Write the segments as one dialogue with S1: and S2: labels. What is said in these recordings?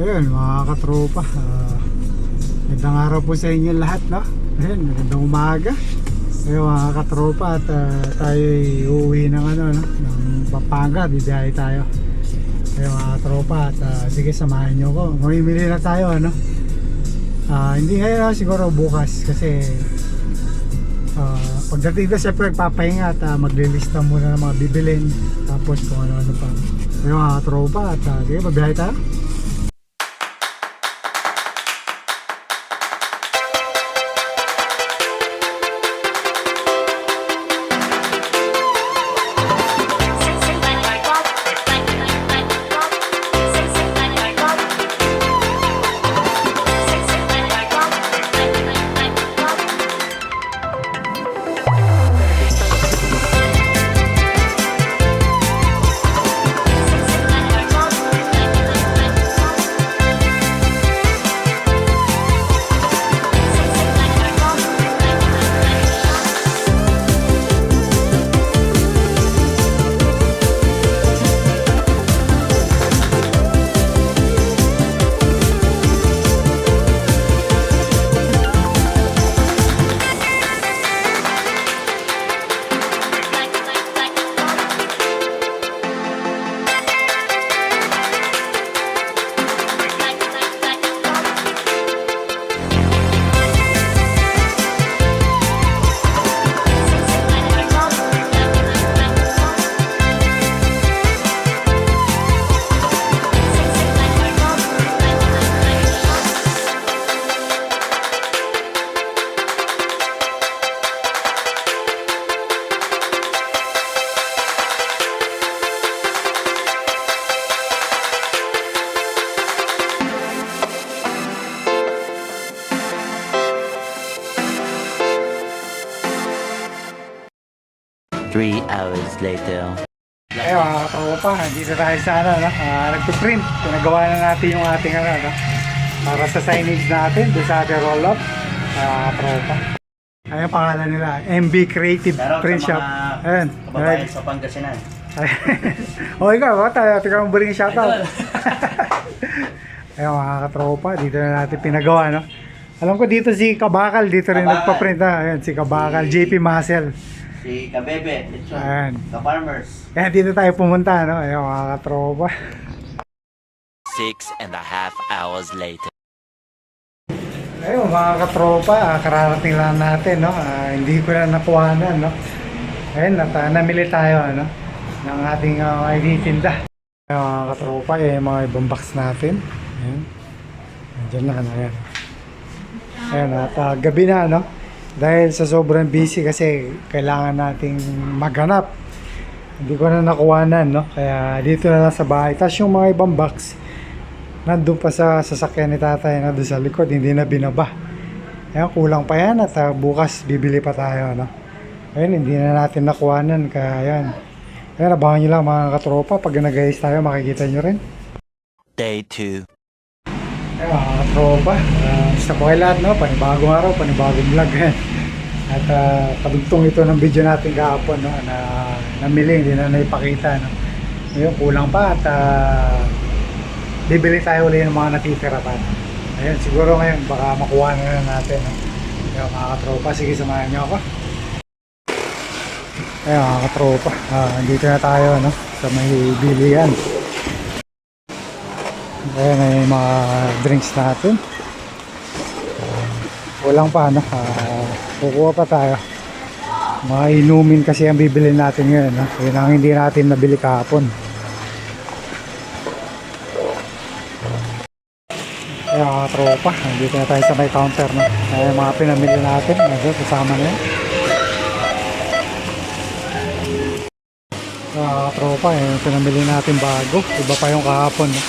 S1: Ayun, mga katropa. Uh, magandang araw po sa inyo lahat, no? Ayun, magandang umaga. Ayun, mga katropa at ah, tayo uuwi ng ano, no? Ng Pampanga, bibiyahe tayo. Ayun, mga katropa at ah, sige, samahan nyo ko. Mamimili na tayo, ano? Ah, hindi ngayon, siguro bukas kasi ah, pagdating na siyempre magpapahinga at ah, maglilista muna ng mga bibilin tapos kung ano-ano pa. Ayun, mga katropa at ah, sige, mabiyahe tayo.
S2: Three hours later.
S1: Eh mga katropa, dito tayo sa ano, no? Ah, nagpiprint. Pinagawa na natin yung ating ano, no? Para sa signage natin, doon sa ating roll-up. Ah, katropa. Ayun ang pangalan nila, MB Creative
S3: Shoutout
S1: Print Shop.
S3: mga
S1: Ayun.
S3: kababayan sa Pangasinan.
S1: o ikaw, baka tayo, tingnan mo rin shoutout. Ayun mga katropa, dito na natin pinagawa, no? Alam ko dito si Kabakal, dito rin
S3: Kabakal.
S1: nagpa-print na. Ayun, si Kabakal,
S3: Si-
S1: JP Muscle.
S3: Si Kabebe, Lechon,
S1: Ayan.
S3: Ka-Farmers.
S1: Kaya dito tayo pumunta, no? Ayun mga katropa.
S2: Six and a half hours later.
S1: Ayun mga katropa, ah, kararating lang natin, no? Ah, hindi ko na nakuhanan, no? Ayun, at, ah, namili tayo, ano? Ng ating uh, ID tinda. Ayun mga katropa, eh, yung mga ibang box natin. Ayun. Nandiyan na, ano, ayan. Ayun, at ah, gabi na, no? Dahil sa sobrang busy kasi kailangan nating maghanap. Hindi ko na nakuhanan, no? Kaya dito na lang sa bahay. Tapos yung mga ibang box, nandun pa sa sasakyan ni tatay na doon sa likod, hindi na binaba. Ayan, kulang pa yan at ah, bukas bibili pa tayo, no? Ayun, hindi na natin nakuhanan, kaya ayan. Ayan, abangan nyo lang mga katropa, pag nag-ayos tayo, makikita nyo rin.
S2: Day two.
S1: Ayun, mga katropa, uh, sa po kayo lahat, no? Panibagong araw, panibagong vlog. At uh, kadugtong ito ng video natin kahapon, no? Na namili, hindi na naipakita, no? Ngayon, kulang pa at ah, bibili tayo ulit ng mga natitira pa. Ayun, siguro ngayon, baka makuha na lang natin, no? Ayun, mga katropa, sige, samahan nyo ako. Ayun, mga katropa, ah, dito na tayo, no? Sa may bilian. Ayan yung mga drinks natin. Walang pa, no? Ah, kukuha pa tayo. Mga kasi ang bibili natin ngayon. No? Yun ang hindi natin nabili kahapon. Ayan mga tropa. Nandito na tayo sa may counter. No? Yung mga pinamili natin. Ayan, kasama na yan. Ayan mga tropa. Ayan yung pinamili natin bago. Iba pa yung kahapon. No?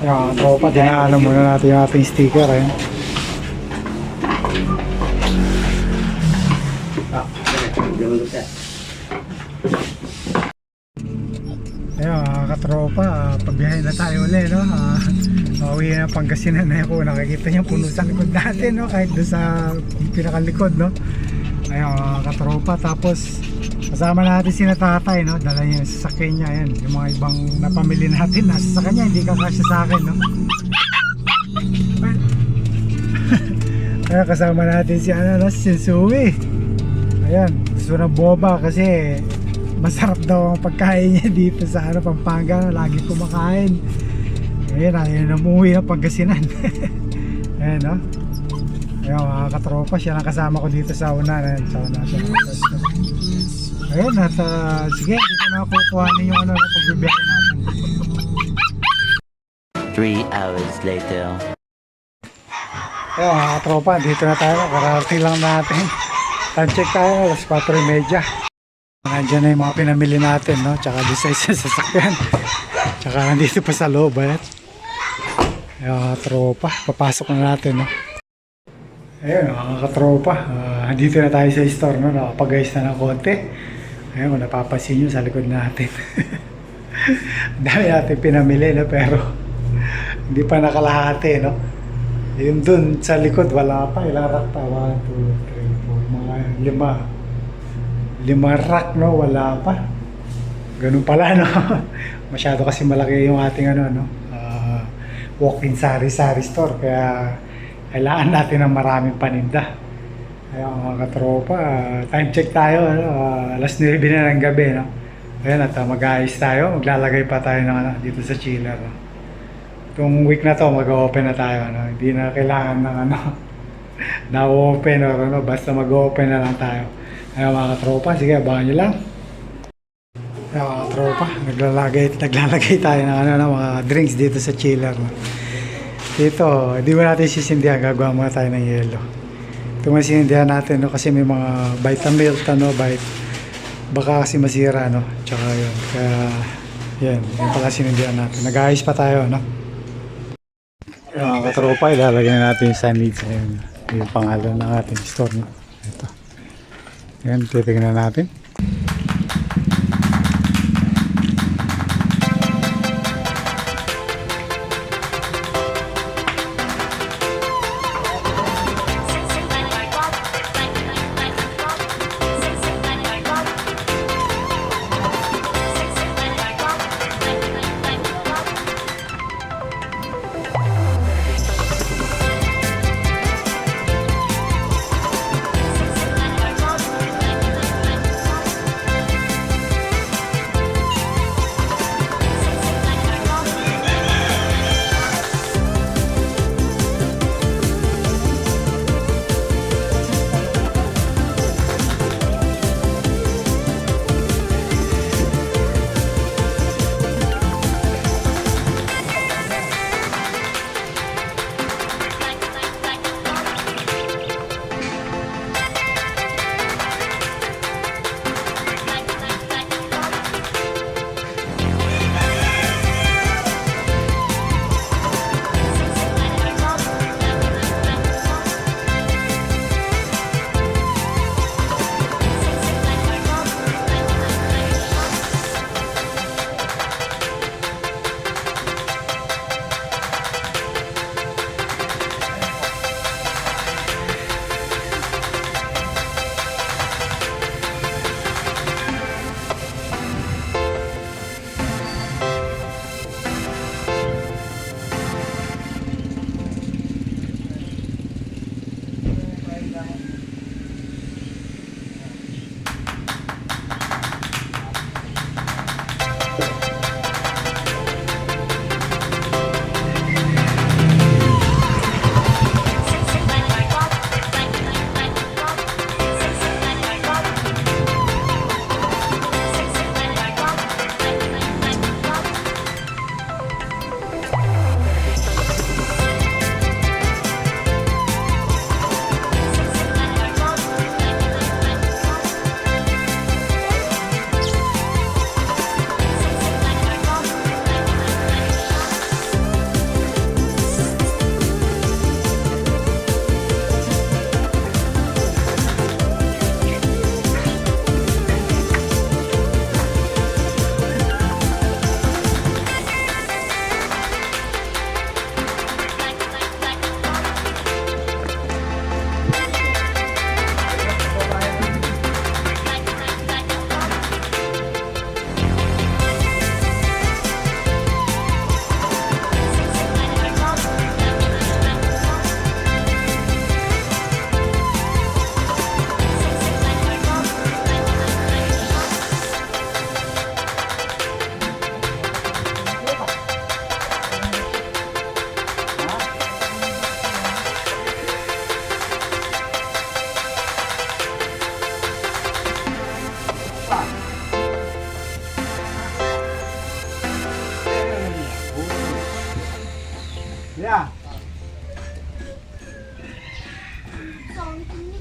S1: Ayan mga tropa. Dinaanan muna natin yung ating sticker. Ayan. Ayun, mga katropa, uh, pagbiyahe na tayo ulit, no? Uh, Pauwi na Pangasinan na ako. Nakikita niyo puno sa likod natin, no? Kahit doon sa pinakalikod, no? Ayun, mga katropa. Tapos, kasama natin si tatay, no? Dala niya yung sasakyan niya, ayan. Yung mga ibang napamili natin, nasa sa kanya, hindi kakasya sa akin, no? Ayun, kasama natin si, ano, no? Si Sensui. Ayan, gusto ng boba kasi masarap daw ang pagkain niya dito sa ano, Pampanga. Lagi kumakain. Ayun, na umuwi ng Pangasinan. Ayan, no? Ayun, mga katropa, siya lang kasama ko dito sa una. Ayan, sa una. Pwesto. Ayun, at uh, sige, dito na kukuhanin yung ano, na pagbibiyahe natin.
S2: Three hours later.
S1: Ayun, mga katropa, dito na tayo. Kararating lang natin. Time check tayo, alas 4.30. Nandiyan na yung mga pinamili natin, no? Tsaka doon sa isa sasakyan. Tsaka nandito pa sa loob, ayan. Ayun, mga katropa, papasok na natin, no? Ayun, mga katropa, ah, dito na tayo sa store, no? Nakapag-ayos na ng konti. Ayun, kung napapansin nyo sa likod natin. Dami natin pinamili, no? Pero hindi pa nakalahati, no? Yung dun sa likod, wala pa. Ilang rack pa? 1, 2, 3, 4, mga lima. Lima rack, no? Wala pa. Ganun pala, no? Masyado kasi malaki yung ating ano, no? Ah, walk-in sari-sari store. Kaya kailangan natin ng maraming paninda. Kaya mga katropa, ah, time check tayo. Ano? Ah, alas 9 na ng gabi, no? Ayan, at uh, mag-ayos tayo. Maglalagay pa tayo ng, ano, dito sa chiller. Itong week na to, mag-open na tayo. Ano? Hindi na kailangan ng ano, na-open or ano, basta mag-open na lang tayo. Kaya mga katropa, sige, abangan nyo lang. Kaya mga katropa, naglalagay, naglalagay tayo ng ano, ng mga drinks dito sa chiller. Dito, hindi mo natin sisindihan, gagawa muna tayo ng yelo. Ito mga sisindihan natin, no? kasi may mga vitamilk, ano, bite. Baka kasi masira, no? Tsaka yun. Kaya, yan, yan pala sinindihan natin. Nag-ayos pa tayo, no? Mga katropa, ilalagay na natin yung signage sa yun. Yung pangalan ng ating store. Ito. Yan, titignan natin.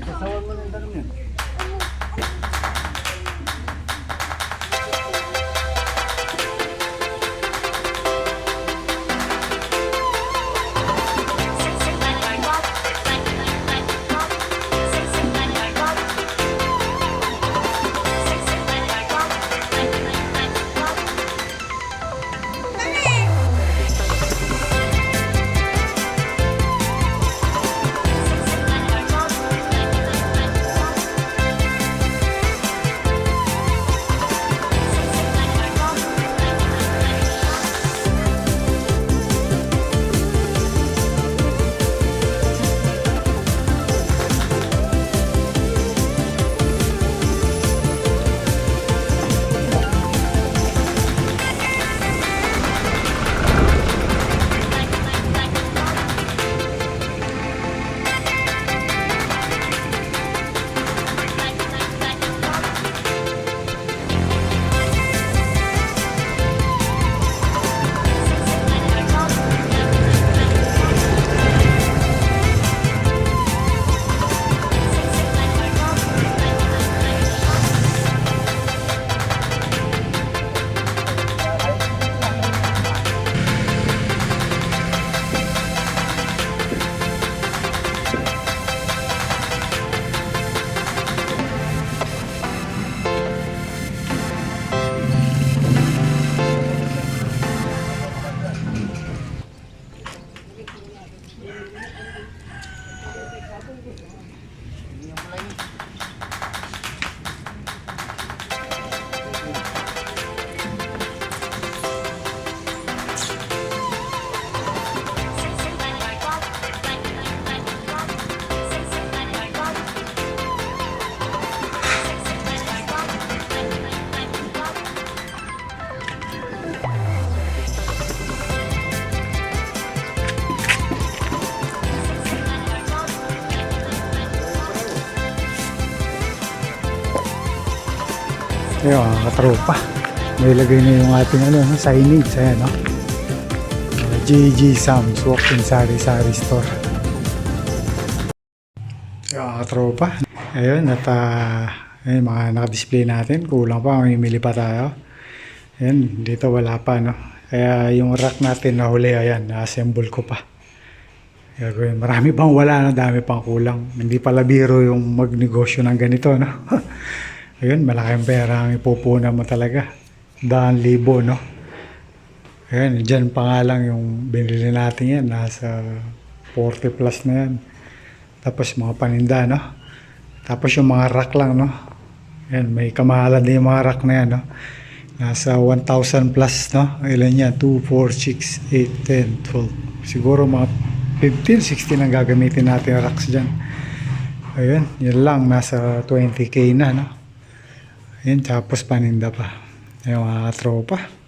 S3: 他怎么那么难听呢？
S1: Ayun, mga katropa. May lagay na yung ating ano, no, signage. Ayan, no? JG Sam's Walk-in Sari Sari Store. Ayun, mga katropa. Ayun, at uh, ayun, mga nakadisplay natin. Kulang pa, mamimili pa tayo. Ayun, dito wala pa, no? Kaya yung rack natin na huli, ayan, na-assemble ko pa. Gagawin. Marami pang wala, no? dami pang kulang. Hindi pala biro yung magnegosyo ng ganito, no? Ayun, malaking pera ang ipupunan mo talaga. Daan libo, no? Ayun, dyan pa nga lang yung binili natin yan. Nasa 40 plus na yan. Tapos mga paninda, no? Tapos yung mga rack lang, no? Ayan, may kamahalan din yung mga rack na yan, no? Nasa 1,000 plus, no? Ilan yan? 2, 4, 6, 8, 10, 12. Siguro mga 15, 16 ang gagamitin natin racks dyan. Ayun, yun lang. Nasa 20k na, no? Ayun, tapos paninda pa. Ayun, mga tropa.